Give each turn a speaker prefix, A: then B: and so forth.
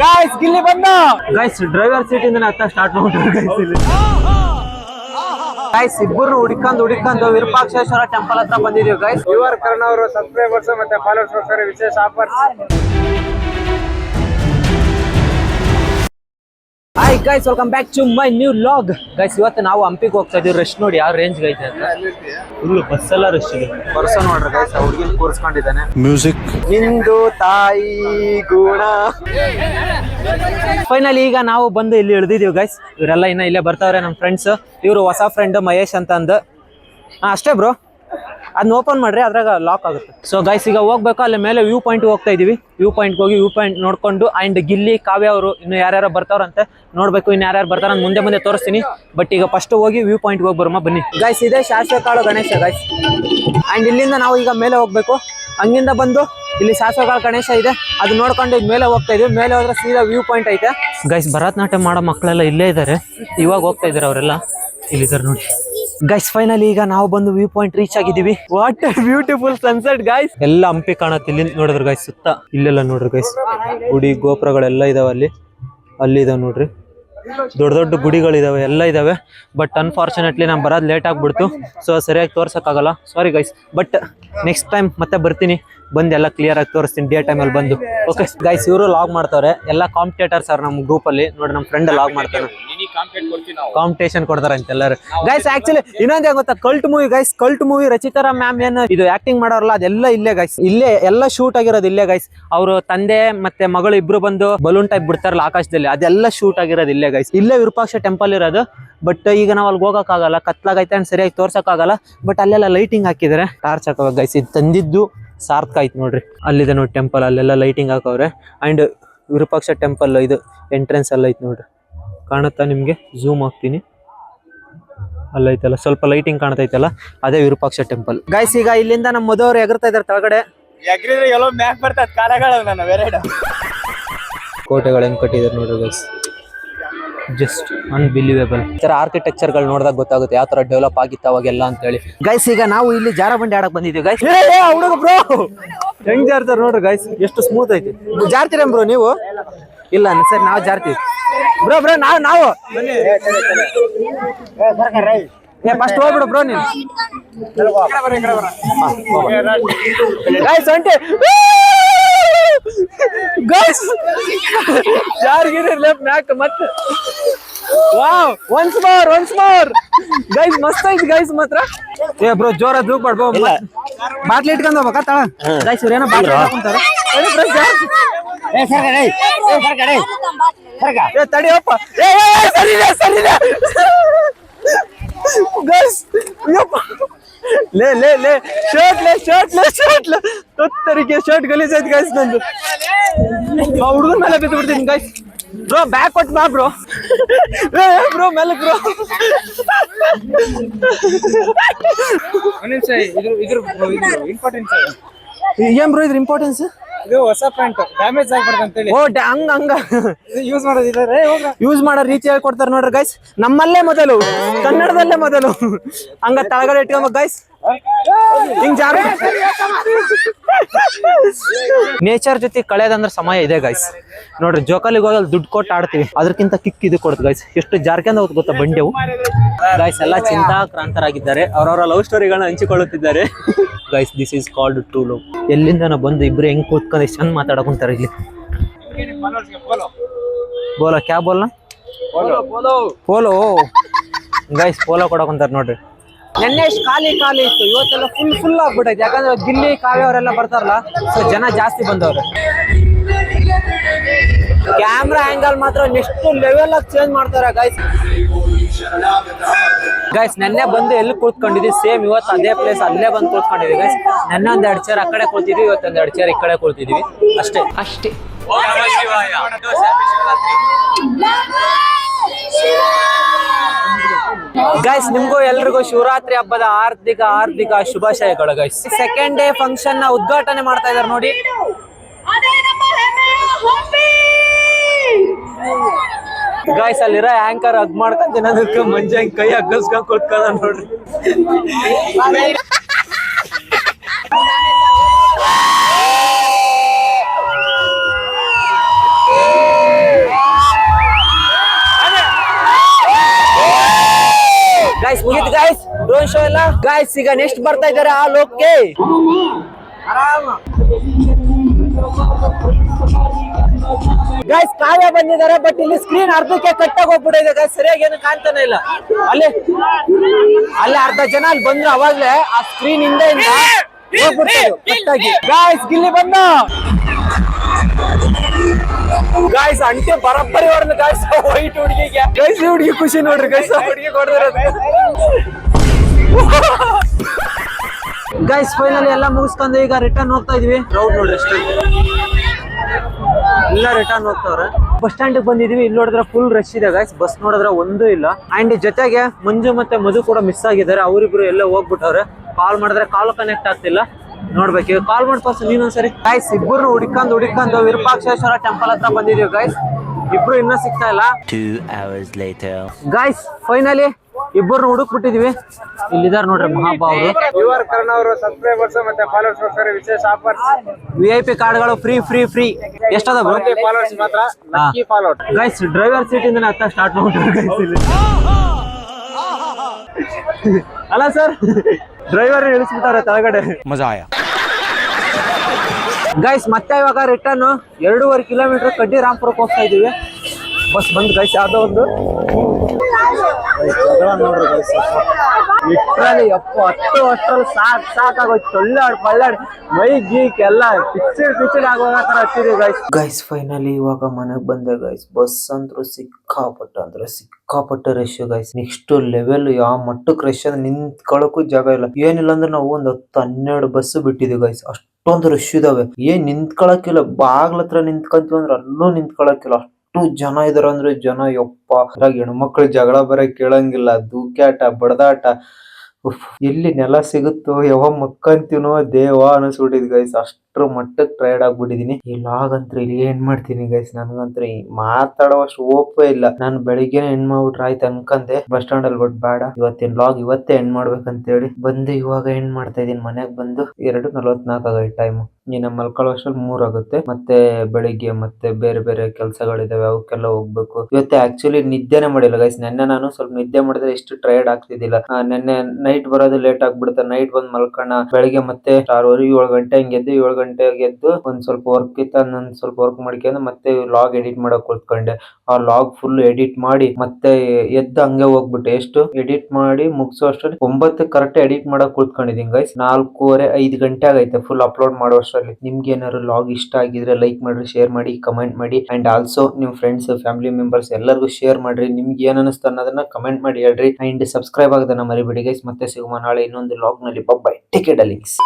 A: Guys Gilli ಬಂದ. Guys driver seat ಇಂದ ಹತ್ತ ಸ್ಟಾರ್ಟ್ ಮಾಡ್ಬಿಟ್ರು ಗಾಯ್ಸ್ ಇಲ್ಲಿ. ಗಾಯ್ಸ್ ಇಬ್ಬರು ಹುಡ್ಕಂದ್ ಹುಡ್ಕೊಂಡು ವಿರೂಪಾಕ್ಷೇಶ್ವರ ಟೆಂಪಲ್ ಹತ್ರ ಬಂದಿದೀವಿ ಗಾಯ್ಸ್
B: ಯುವರ್ ಕರ್ಣ ಅವರು ಸಬ್ಸ್ಕ್ರೈಬರ್ಸ್ ಮತ್ತೆ ಫಾಲೋವರ್ಸ್ ವಿಶೇಷ offer
A: hi guys welcome back to my new vlog guys ಇವತ್ತು ನಾವು ಹಂಪಿಗೆ ಹೋಗ್ತಾ ಇದೀವಿ. ರಶ್ ನೋಡಿ ಯಾವ ರೇಂಜ್ ಐತೆ ಅಂತ. ಫುಲ್ ಬಸ್ ಎಲ್ಲ ರಶ್ ಇದೆ. ಬರ್ಸ ನೋಡ್ರಿ ಗೈಸ್ ಹುಡುಗಿನ ಕೂರಿಸ್ಕೊಂಡಿದ್ದಾನೆ.
C: ಮ್ಯೂಸಿಕ್
A: ನಿಂದು ತಾಯಿ ಗುಣ. ಫೈನಲಿ ಈಗ ನಾವು ಬಂದು ಇಲ್ಲಿ ಇಳಿದಿದೀವಿ ಗೈಸ್ ಇವರೆಲ್ಲ ಇನ್ನ ಇಲ್ಲೇ ಬರ್ತಾವ್ರೆ ನಮ್ಮ ಫ್ರೆಂಡ್ಸ್ ಇವರು ಹೊಸ ಫ್ರೆಂಡ್ ಮಹೇಶ್ ಅಂತ ಅಂದು ಹಾ ಅಷ್ಟೇ ಬ್ರೋ ಅದನ್ನ ಓಪನ್ ಮಾಡ್ರಿ ಅದ್ರಾಗ ಲಾಕ್ ಆಗುತ್ತೆ. ಸೊ ಗೈಸ್ ಈಗ ಹೋಗ್ಬೇಕು? ಅಲ್ಲಿ ಮೇಲೆ ವ್ಯೂ ಪಾಯಿಂಟ್ ಹೋಗ್ತಾ ಇದೀವಿ. ವ್ಯೂ ಪಾಯಿಂಟ್ ಹೋಗಿ ವ್ಯೂ ಪಾಯಿಂಟ್ ನೋಡ್ಕೊಂಡು ಅಂಡ್ ಗಿಲ್ಲಿ, ಕಾವ್ಯ ಅವರು ಇನ್ನು ಯಾರ್ಯಾರು ಬರ್ತಾವ್ರಂತೆ ನೋಡ್ಬೇಕು ಇನ್ನು ಯಾರ್ಯಾರು ಬರ್ತಾರ ಮುಂದೆ ಮುಂದೆ ತೋರಿಸ್ತೀನಿ. ಬಟ್ ಈಗ ಫಸ್ಟ್ ಹೋಗಿ ವ್ಯೂ ಪಾಯಿಂಟ್ ಹೋಗಿ ಬರೋಮ, ಬನ್ನಿ. ಗೈಸ್ ಇದೆ ಶಾಸ್ತ್ರ ಕಾಳು ಗಣೇಶ ಗೈಸ್ ಅಂಡ್ ಇಲ್ಲಿಂದ ನಾವು ಈಗ ಮೇಲೆ ಹೋಗ್ಬೇಕು. ಹಂಗಿಂದ ಬಂದು ಇಲ್ಲಿ ಶಾಶ್ವತ ಗಣೇಶ ಇದೆ. ಅದು ನೋಡ್ಕೊಂಡು ಈಗ ಮೇಲೆ ಹೋಗ್ತಾ ಇದೀವಿ. ಮೇಲೆ ಹೋದ್ರೆ ಸೀದಾ ವ್ಯೂ ಪಾಯಿಂಟ್ ಐತೆ. ಗೈಸ್ ಭರತನಾಟ್ಯ ಮಾಡೋ ಮಕ್ಕಳೆಲ್ಲ ಇಲ್ಲೇ ಇದ್ದಾರೆ ಇವಾಗ ಹೋಗ್ತಾ ಇದಾರೆ ಅವರೆಲ್ಲ. ಇಲ್ಲಿದ್ದಾರೆ ನೋಡಿ. ಗೈಸ್ ಫೈನಲಿ ಈಗ ನಾವು ಬಂದು ವ್ಯೂ ಪಾಯಿಂಟ್ ರೀಚ್ ಆಗಿದೀವಿ ವಾಟ್ ಬ್ಯೂಟಿಫುಲ್ ಸನ್ಸೆಟ್ ಗೈಸ್ ಎಲ್ಲ ಹಂಪಿ ಕಾಣತ್ತೆ. ಇಲ್ಲಿ ನೋಡಿದ್ರು ಗೈಸ್ ಸುತ್ತ ಇಲ್ಲೆಲ್ಲ ನೋಡ್ರಿ ಗೈಸ್ ಗುಡಿ ಗೋಪುರಗಳೆಲ್ಲ ಇದಾವೆ ಅಲ್ಲಿ. ಅಲ್ಲಿ ಇದಾವೆ ನೋಡ್ರಿ. ದೊಡ್ಡ ದೊಡ್ಡ ಗುಡಿಗಳಿದಾವೆ ಎಲ್ಲ ಇದಾವೆ. ಬಟ್ ಅನ್ಫಾರ್ಚುನೇಟ್ಲಿ ನಾನು ಬರೋದು ಲೇಟ್ ಆಗ್ಬಿಡ್ತು. ಸೊ ಸರಿಯಾಗಿ ತೋರ್ಸೋಕ್ಕಾಗಲ್ಲ. Sorry guys but next time ಮತ್ತೆ ಬರ್ತೀನಿ. ಬಂದು ಎಲ್ಲ ಕ್ಲಿಯರ್ ಆಗಿ ತೋರಿಸ್ತೀನಿ ಡೇ ಟೈಮಲ್ಲಿ ಬಂದು. ಓಕೆ ಗೈಸ್ ಇವರು ಲಾಗ್ ಮಾಡ್ತಾರೆ ಎಲ್ಲ ಕಾಂಪಿಟೇಟರ್ ಸರ್ ನಮ್ಮ ಗ್ರೂಪಲ್ಲಿ ನೋಡಿ ನಮ್ಮ ಫ್ರೆಂಡ್ ಲಾಗ್ ಮಾಡ್ತಾನೆ. ಕಾಂಪಿಟೇಷನ್ ಕೊಡ್ತಾರೆ ಅಂತ ಎಲ್ಲರೂ. ಗೈಸ್ ಆಕ್ಚುಲಿ ಇನ್ನೊಂದೇ ಗೊತ್ತಾ? Cult movie guys cult movie ರಚಿತಾರ ma'am ಏನು ಇದು ಆಕ್ಟಿಂಗ್ ಮಾಡೋರಲ್ಲ ಅದೆಲ್ಲ ಇಲ್ಲೇ ಗೈಸ್ ಇಲ್ಲೇ, ಎಲ್ಲ ಶೂಟ್ ಆಗಿರೋದು ಇಲ್ಲೇ ಗೈಸ್ ಅವರು ತಂದೆ ಮತ್ತೆ ಮಗಳು ಇಬ್ರು ಬಂದು ಬಲೂನ್ ಟೈಪ್ ಬಿಡ್ತಾರಲ್ಲ ಆಕಾಶದಲ್ಲಿ, ಅದೆಲ್ಲ ಶೂಟ್ ಆಗಿರೋದು ಇಲ್ಲೇ ಗೈಸ್ ಇಲ್ಲೇ ವಿರೂಪಾಕ್ಷ ಟೆಂಪಲ್ ಇರೋದು ಬಟ್ ಈಗ ನಾವು ಅಲ್ಲಿ ಹೋಗೋಕ್ಕಾಗಲ್ಲ. ಕತ್ಲಾಗೈತೆ ಅಂಡ್ ಸರಿಯಾಗಿ ತೋರ್ಸೋಕ್ಕಾಗಲ್ಲ ಬಟ್ ಅಲ್ಲೆಲ್ಲ ಲೈಟಿಂಗ್ ಹಾಕಿದ್ದಾರೆ ಟಾರ್ಚ್ ಹಾಕೋಬೇಕು ಗೈಸ್ ಇದು ತಂದಿದ್ದು ಸಾರ್ಥಕ ಆಯ್ತು ನೋಡ್ರಿ. ಅಲ್ಲಿದೆ ನೋಡಿ ಟೆಂಪಲ್ ಅಲ್ಲೆಲ್ಲ ಲೈಟಿಂಗ್ ಹಾಕವ್ರೆ. ಅಂಡ್ ವಿರೂಪಾಕ್ಷ ಟೆಂಪಲ್ ಇದು ಎಂಟ್ರೆನ್ಸ್ ಎಲ್ಲ ಐತೆ ನೋಡ್ರಿ. ಕಾಣುತ್ತಾ ನಿಮಗೆ? ಝೂಮ್ ಹಾಕ್ತೀನಿ. ಅಲ್ಲೈತಲ್ಲ ಸ್ವಲ್ಪ ಲೈಟಿಂಗ್ ಕಾಣ್ತೈತಲ್ಲ ಅದೇ ವಿರೂಪಾಕ್ಷ ಟೆಂಪಲ್ ಗೈಸ್ ಈಗ ಇಲ್ಲಿಂದ ನಮ್ಮ ಮದುವರು ಎಗರ್ತಾ ಇದಾರೆ ತಳಗಡೆ.
B: ಯಾಕ್ರಿದ್ರೆ ಎಲ್ಲೋ ಮ್ಯಾಕ್ ಬರ್ತದ ಕಾಲಗಳು ನಾನು
A: ಕೋಟೆಗಳು ಹೆಂಗ್ ಕಟ್ಟಿದಾರೆ ನೋಡ್ರಿ ಗೈಸ್ ಜಸ್ಟ್ ಅನ್ಬಿಲಿವೇಬಲ್ ಈ ತರ ಆರ್ಕಿಟೆಕ್ಚರ್ಗಳು ನೋಡಿದಾಗ ಗೊತ್ತಾಗುತ್ತೆ ಯಾವ ತರ ಡೆವಲಪ್ ಆಗಿತ್ತು ಅವಾಗೆಲ್ಲ ಅಂತ ಹೇಳಿ ಗೈಸ್ ಈಗ ನಾವು ಇಲ್ಲಿ ಜಾರ ಬಂಡಿ ಆಡಕ್ ಬಂದಿದ್ದೀವಿ. ಗೈಸ್ ಹುಡುಗ ಬ್ರೋ ಹೆಂಗ್ ಜಾರ್ತಾರ ನೋಡ್ರಿ ಗೈಸ್ ಎಷ್ಟು ಸ್ಮೂತ್ ಐತಿ. ಜಾರ್ತೀರ ಬ್ರೋ ನೀವು? ಇಲ್ಲ ಸರಿ ನಾವು ಜಾರ್ತೀವಿ. ಬ್ರೋ ಬ್ರೋ ನಾವು ನಾವು. ಫಸ್ಟ್ ಹೋಗ್ಬಿಡು ಬ್ರೋ ನೀವು ಗೈಸ್ ಒಂಟಿ. ಗೈಸ್ ಯಾರಿಗಿದೆ ಲೆಫ್ಟ್ ಮ್ಯಾಕ್ ಮತ್ತೆ wow once more once more guys ಮಸ್ತ್ ಐತಿ ಗೈಸ್ ಮಾತ್ರ. ಏ ಬ್ರೋ ಜೋರ ದೂಕ್ ಮಾಡ್ಬೋ ಬಾಟ್ಲಿ ಇಟ್ಕೊಂಡ್ ಹೋಗ್ಬೇಕಾ ತಳ ಗೈಸ್ ಇವ್ರೇನೋ ಬಾಟ್ಲಿ ಹಾಕೊಂತಾರ. ಏನೋ ಬ್ರೋ ಏ ತಡಿಯಪ್ಪ ಏ ಏ, ಏ, ಏ ಸರಿ ಗೈಸ್ ಲೇ ಲೇ ಲೇ ಶರ್ಟ್ ಲೇ ಶರ್ಟ್ ಲೇ ಶರ್ಟ್ ಲೇ. ತೊತ್ತರಿಗೆ ಶರ್ಟ್ ಗಲೀಜ್ ಆಯ್ತು ಗೈಸ್ ನಂದು. ಆ ಹುಡುಗನ ಮೇಲೆ ಬಿದ್ದು ಬಿಡ್ತೀನಿ ಗೈಸ್ ಬ್ರೋ ಬ್ಯಾಕ್ ಕೊಟ್ ಬಾ ಬ್ರೋ ಏ ಬ್ರೋ ಮೇಲೆ ಬ್ರೋ ಏನ್ ಬ್ರೋ ಇದ್ರ ಇಂಪಾರ್ಟೆನ್ಸ್
B: ಇದು ಹೊಸ ಪ್ಯಾಂಟ್ ಡ್ಯಾಮೇಜ್ ಆಗ್ಬಾರ್ದು ಅಂತೇಳಿ.
A: ಓ ಡ್ಯಾ- ಹಂಗ ಹಂಗ.
B: ಇದು ಯೂಸ್ ಏ ಹೋಗ್ರ
A: ಯೂಸ್ ಮಾಡೋ ರೀತಿ ಹೇಳ್ಕೊಡ್ತಾರೆ ನೋಡ್ರಿ ಗೈಸ್ ನಮ್ಮಲ್ಲೇ ಮೊದಲು ಕನ್ನಡದಲ್ಲೇ ಮೊದಲು. ಹಂಗ ತಳಗಡೆ ಇಟ್ಕೊಂಬ ಗೈಸ್ ನೇಚರ್ ಜೊತೆ ಕಳೆಯೋದಂದ್ರೆ ಸಮಯ ಇದೆ ಗೈಸ್ ನೋಡ್ರಿ ಜೋಕಾಲಿಗೆ ಹೋಗಲ್ ದುಡ್ಡು ಕೊಟ್ಟು ಆಡ್ತೀವಿ. ಅದಕ್ಕಿಂತ ಕಿಕ್ ಇದು ಕೊಡ್ತು ಗೈಸ್ ಎಷ್ಟು ಜಾರ್ಕೆಂದ ಹೋಗುತ್ತೆ ಗೊತ್ತಾ ಬಂಡೆವು? ಗೈಸ್ ಎಲ್ಲ ಚಿಂತಾಕ್ರಾಂತರಾಗಿದ್ದಾರೆ. ಅವರವರ ಲವ್ ಸ್ಟೋರಿಗಳನ್ನ ಹಂಚಿಕೊಳ್ಳುತ್ತಿದ್ದಾರೆ. Guys this is called to love ಎಲ್ಲಿಂದ ಬಂದು ಇಬ್ರು ಹೆಂಗ್ ಕೂತ್ಕೊಂಡು ಎಷ್ಟು ಚಂದ ಮಾತಾಡಕೊಂತಾರೆ ಇಲ್ಲಿ. ಬೋಲ ಕ್ಯಾ ಬೋಲ್ನ ಪೋಲೋ ಗೈಸ್ ಪೋಲೋ ಕೊಡಕೊಂತಾರೆ ನೋಡ್ರಿ. ನೆನ್ನೆ ಎಷ್ಟು ಖಾಲಿ ಖಾಲಿ ಇತ್ತು. ಇವತ್ತೆಲ್ಲ ಫುಲ್ ಫುಲ್ ಆಗ್ಬಿಟ್ಟೈತೆ ಯಾಕಂದ್ರೆ ಗಿಲ್ಲಿ ಕಾವ್ಯ ಅವರೆಲ್ಲ ಬರ್ತಾರಲ್ಲ ಸೊ ಜನ ಜಾಸ್ತಿ ಬಂದವರು. ಕ್ಯಾಮ್ರಾ ಆಂಗಲ್ ಮಾತ್ರ ನೆಕ್ಸ್ಟ್ ಲೆವೆಲ್ ಆಗಿ ಚೇಂಜ್ ಮಾಡ್ತಾರೆ ಗೈಸ್ ಗೈಸ್ ನೆನ್ನೆ ಬಂದು ಎಲ್ಲಿ ಕೂತ್ಕೊಂಡಿದ್ವಿ ಸೇಮ್ ಇವತ್ತು ಅದೇ ಪ್ಲೇಸ್ ಅಲ್ಲೇ ಬಂದು ಕೂತ್ಕೊಂಡಿದ್ವಿ ಗೈಸ್ ನೆನ್ನೆ ಒಂದ್ ಎರಡು ಚೇರ್ ಆ ಕಡೆ ಕೂತಿದ್ವಿ ಇವತ್ತು ಒಂದ್ ಎರಡು ಚೇರ್ ಈ ಕಡೆ ಕೂತಿದ್ವಿ ಅಷ್ಟೇ. ಅಷ್ಟೇ. ಗೈಸ್ ನಿಮ್ಗೂ ಎಲ್ರಿಗೂ ಶಿವರಾತ್ರಿ ಹಬ್ಬದ ಆರ್ಥಿಕ ಆರ್ಥಿಕ ಶುಭಾಶಯಗಳು ಗೈಸ್ ಸೆಕೆಂಡ್ ಡೇ ಫಂಕ್ಷನ್ನ ಉದ್ಘಾಟನೆ ಮಾಡ್ತಾ ಇದಾರೆ ನೋಡಿ. ಗಾಯ್ಸ್ ಅಲ್ಲಿರೋ ಆಂಕರ್ ಅದ್ ಮಾಡ್ಕೊಂತೀನಿ ಅದಕ್ಕೆ ಮಂಜೆ ಕೈ ಅಗ್ಗಸ್ಕೊಂಡ್ ಕೂತ್ಕೊಂಡ ನೋಡ್ರಿ. ಗಾಯ್ಸ್ ಡ್ರೋನ್ ಶೋ ಎಲ್ಲ. ಗಾಯ್ಸ್ ಈಗ ನೆಕ್ಸ್ಟ್ ಬರ್ತಾ ಇದಾರೆ ಆ ಲೋಕ್ಗೆ ಗಾಯ್ಸ್ ಕಾವ್ಯ ಬಂದಿದ್ದಾರೆ ಬಟ್ ಇಲ್ಲಿ ಸ್ಕ್ರೀನ್ ಅರ್ಧಕ್ಕೆ ಕಟ್ಟಾಗಿ ಹೋಗ್ಬಿಟ್ಟಿದೆ ಗಾಯ್ಸ್ ಸರಿಯಾಗಿ ಏನು ಕಾಣ್ತಾನೆ ಇಲ್ಲ. ಅಲ್ಲಿ ಅಲ್ಲಿ ಅರ್ಧ ಜನ ಅಲ್ಲಿ ಬಂದ್ರು ಅವಾಗ್ಲೇ, ಆ ಸ್ಕ್ರೀನ್ ಹಿಂದೆಯಿಂದ ಕಟ್ಟಾಗಿ. ಗಾಯ್ಸ್ ಗಿಲ್ಲಿ ಬಂದ. ಗಾಯ್ಸ್ ಅಂಟೆ ಬರಬ್ಬರಿ ಹೊಡೆದ ಗಾಯ್ಸ್ ವೈಟ್ ಹುಡುಗಿಗೆ. ಗೈಸ್ ಹುಡುಗಿ ಖುಷಿ ನೋಡ್ರಿ ಗೈಸ್ ಹುಡುಗಿ ಹೊಡೆದಿರೋದು ಗೈಸ್ ಫೈನಲ್ ಎಲ್ಲ ಮುಗಿಸ್ಕೊಂಡು ಈಗ ರಿಟರ್ನ್ ಹೋಗ್ತಾ ಇದೀವಿ. ರೌಡ್ ನೋಡ್ರಿ ಅಷ್ಟೇ. ಎಲ್ಲ ರಿಟರ್ನ್ ಹೋಗ್ತಾವ್ರೆ. ಬಸ್ ಸ್ಟ್ಯಾಂಡ್ ಬಂದಿದೀವಿ. ಇಲ್ಲಿ ನೋಡಿದ್ರೆ ಫುಲ್ ರಶ್ ಇದೆ ಗೈಸ್ ಬಸ್ ನೋಡಿದ್ರೆ ಒಂದೂ ಇಲ್ಲ. ಅಂಡ್ ಜೊತೆಗೆ ಮಂಜು ಮತ್ತೆ ಮಧು ಕೂಡ ಮಿಸ್ ಆಗಿದ್ದಾರೆ. ಅವರಿಬ್ರು ಎಲ್ಲ ಹೋಗ್ಬಿಟ್ಟವ್ರೆ. ಕಾಲ್ ಮಾಡಿದ್ರೆ ಕಾಲ್ ಕನೆಕ್ಟ್ ಆಗ್ತಿಲ್ಲ. ನೋಡ್ಬೇಕು. ಈಗ ಕಾಲ್ ಮಾಡಿ ಫಸ್ಟ್ ನೀನೊಂದ್ಸರಿ ಗೈಸ್ ಇಬ್ಬರು ಹುಡ್ಕೊಂಡು ಹುಡ್ಕೊಂಡು ವಿರೂಪಾಕ್ಷೇಶ್ವರ ಟೆಂಪಲ್ ಹತ್ರ ಬಂದಿದೀವಿ ಗೈಸ್ ಇಬ್ರು ಇನ್ನೂ ಸಿಗ್ತಾ ಇಲ್ಲ.
C: Guys hours later.
A: Guys finally ಇಬ್ಬರು ಹುಡುಕ್ ಬಿಟ್ಟಿದ್ವಿ ಇಲ್ಲಿದಾರ ನೋಡ್ರಿ ಮಹಾಬ
B: ಸಬ್ಸ್ಕ್ರೈಬರ್ಸ್
A: ವಿ ಐ ಪಿ ಕಾರ್ಡ್ಗಳು ಫ್ರೀ ಫ್ರೀ ಫ್ರೀ ಎಷ್ಟದ
B: ಫಾಲೋವರ್ಸ್ ಮಾತ್ರ.
A: ಗೈಸ್ ಡ್ರೈವರ್ ಸೀಟ್ ಇಂದ ಸ್ಟಾರ್ಟ್ ಮಾಡ್ಬಿಟ್ರು ಅಲ್ಲ ಸರ್ ಡ್ರೈವರ್ ಇಳಿಸ್ಬಿಟ್ಟಾರೆ
C: ತಳಗಡೆ? ಮಜಾಯ
A: ಗೈಸ್ ಮತ್ತೆ ಇವಾಗ ರಿಟರ್ನ್ ಎರಡೂವರೆ ಕಿಲೋಮೀಟರ್ ಕಡ್ಡಿ ರಾಮ್ಪುರಕ್ಕೆ ಹೋಗ್ತಾ ಇದೀವಿ. ಬಸ್ ಬಂದು ಗೈಸ್ ಯಾವ್ದೋ ಒಂದು. ಲಿಟ್ರಲಿ ಅಪ್ಪ, ಹತ್ತು ವರ್ಷದಲ್ಲಿ ಸಾಕ್ ಸಾಕಾಗೋಯ್ತು. ತೊಳ್ಳಾಡ್, ಪಳ್ಳಾಡ್, ಮೈ ಗೀಕ್ ಎಲ್ಲ ಪಿಚ್ಚರ್ ಪಿಚ್ಚರ್ ಆಗೋ ಹತ್ತಿದೀವಿ ಗೈಸ್ ಗೈಸ್ ಫೈನಲಿ ಇವಾಗ ಮನೆಗ್ ಬಂದೆ ಗೈಸ್ ಬಸ್ ಅಂದ್ರು ಸಿಕ್ಕಾಪಟ್ಟೆ, ಅಂದ್ರೆ ಸಿಕ್ಕಾಪಟ್ಟೆ ರಶ್ ಗೈಸ್ ನೆಕ್ಸ್ಟ್ ಲೆವೆಲ್ ಯಾವ ಮಟ್ಟಕ್ ರಶ್ ಅಂದ್ರೆ ನಿಂತ್ಕೊಳಕು ಜಾಗ ಇಲ್ಲ. ಏನಿಲ್ಲ ಅಂದ್ರೆ ನಾವು ಒಂದ್ ಹತ್ತು ಹನ್ನೆರಡು ಬಸ್ ಬಿಟ್ಟಿದ್ವಿ ಗೈಸ್ ಅಷ್ಟೊಂದು ರಶ್ ಇದಾವೆ. ಏನ್ ನಿಂತ್ಕೊಳಕಿಲ್ಲ ಬಾಗ್ಲತ್ರ ನಿಂತ್ಕೊಂತೀವಿ ಅಂದ್ರೆ ಅಲ್ಲೂ ನಿಂತ್ಕೊಳಕಿಲ್ಲ ಅಷ್ಟು ಜನ ಇದಾರ ಅಂದ್ರೆ ಜನ ಯಪ್ಪ, ಅದ್ರಾಗ ಹೆಣ್ಮಕ್ಳು ಜಗಳ ಬರ ಕೇಳಂಗಿಲ್ಲ, ದೂಕ್ಯಾಟ, ಬಡದಾಟ. ಎಲ್ಲಿ ನೆಲ ಸಿಗುತ್ತೋ, ಯಾವ ಮಕ್ಕಂತೀನೋ ದೇವ ಅನಿಸ್ಬಿಟ್ಟಿದ್ ಗೈಸ್ ಅಷ್ಟ್ರ ಮಟ್ಟಕ್ಕೆ ಟ್ರೈಡ್ ಆಗ್ಬಿಟ್ಟಿದೀನಿ. ಈ ಲಾಗ್ ಅಂತೂ ಇಲ್ಲಿ ಏನ್ ಮಾಡ್ತೀನಿ ಗೈಸ್ ನನ್ಗಂತೂ ಮಾತಾಡೋವಷ್ಟು ಓಪೇ ಇಲ್ಲ. ನಾನು ಬೆಳಿಗ್ಗೆನೆ ಎಂಡ್ ಮಾಡ್ಬಿಟ್ರೆ ಆಯ್ತು ಅನ್ಕಂದೆ ಬಸ್ ಸ್ಟ್ಯಾಂಡ್ ಅಲ್ಲಿ ಬಟ್ ಬೇಡ. ಇವತ್ತಿನ ಲಾಗ್ ಇವತ್ತೇ ಎಂಡ್ ಮಾಡ್ಬೇಕಂತೇಳಿ ಬಂದು ಇವಾಗ ಎಂಡ್ ಮಾಡ್ತಾ ಇದೀನಿ. ಮನೆಗೆ ಬಂದು ಎರಡು ನಲವತ್ನಾಲ್ಕು ಆಗೈತೆ ಟೈಮ್ ಇನ್ನು ಮಲ್ಕೊಳ್ಳೋ ಅಷ್ಟ್ರಲ್ಲಿ ಮೂರ್ ಆಗುತ್ತೆ. ಮತ್ತೆ ಬೆಳಿಗ್ಗೆ ಮತ್ತೆ ಬೇರೆ ಬೇರೆ ಕೆಲಸಗಳಿದಾವೆ. ಅವಕ್ಕೆಲ್ಲ ಹೋಗ್ಬೇಕು. ಇವತ್ತೆ ಆಕ್ಚುಲಿ ನಿದ್ದೆನೆ ಮಾಡಿಲ್ಲ ಗೈಸ್ ನೆನ್ನೆ ನಾನು ಸ್ವಲ್ಪ ನಿದ್ದೆ ಮಾಡಿದ್ರೆ ಎಷ್ಟು ಟ್ರೈಡ್ ಆಗ್ತಿದ್ದಿಲ್ಲ. ನಿನ್ನೆ ನೈಟ್ ಬರೋದು ಲೇಟ್ ಆಗ್ಬಿಡುತ್ತೆ. ನೈಟ್ ಬಂದ್ ಮಲ್ಕೋಣ. ಬೆಳಿಗ್ಗೆ ಮತ್ತೆ ಆರೂವರೆ ಏಳು ಗಂಟೆ ಹಿಂಗೆದ್ದು ಏಳು ಏಳು ಗಂಟೆಗೆ ಎದ್ದು ಒಂದ್ ಸ್ವಲ್ಪ ವರ್ಕ್ ಇತ್ತು ಒಂದ್ ಸ್ವಲ್ಪ ವರ್ಕ್ ಮಾಡ್ಕೊಂಡು ಮತ್ತೆ ಲಾಗ್ ಎಡಿಟ್ ಮಾಡಕ್ ಕೂತ್ಕೊಂಡೆ. ಆ ಲಾಗ್ ಫುಲ್ ಎಡಿಟ್ ಮಾಡಿ ಮತ್ತೆ ಎದ್ದು ಹಂಗೆ ಹೋಗ್ಬಿಟ್ಟೆ. ಎಷ್ಟು? ಎಡಿಟ್ ಮಾಡಿ ಮುಗಿಸೋ ಅಷ್ಟರಲ್ಲಿ ಒಂಬತ್ತು ಕರೆಕ್ಟ್ ಎಡಿಟ್ ಮಾಡಕ್ ಕೂತ್ಕೊಂಡಿದ್ದೀನಿ ಗೈಸ್ ನಾಲ್ಕೂವರೆ ಐದು ಗಂಟೆ ಆಗೈತೆ ಫುಲ್ ಅಪ್ಲೋಡ್ ಮಾಡೋ ಅಷ್ಟರಲ್ಲಿ. ನಿಮ್ಗೆ ಏನಾದ್ರು ಲಾಗ್ ಇಷ್ಟ ಆಗಿದ್ರೆ ಲೈಕ್ ಮಾಡ್ರಿ ಶೇರ್ ಮಾಡಿ ಕಮೆಂಟ್ ಮಾಡಿ. ಅಂಡ್ ಆಲ್ಸೋ ನಿಮ್ ಫ್ರೆಂಡ್ಸ್ ಫ್ಯಾಮಿಲಿ ಮೆಂಬರ್ಸ್ ಎಲ್ಲರಿಗೂ ಶೇರ್ ಮಾಡ್ರಿ. ನಿಮ್ಗೆ ಏನ್ ಅನಿಸ್ತು ಅನ್ನೋದನ್ನ ಕಮೆಂಟ್ ಮಾಡಿ ಹೇಳ್ರಿ. ಅಂಡ್ ಸಬ್ಸ್ಕ್ರೈಬ್ ಆಗದನ್ನ ಮರಿಬೇಡಿ ಗೈಸ್ ಮತ್ತೆ ಸಿಗುವ ನಾಳೆ ಇನ್ನೊಂದು ಲಾಗ್ನಲ್ಲಿ. By ticket links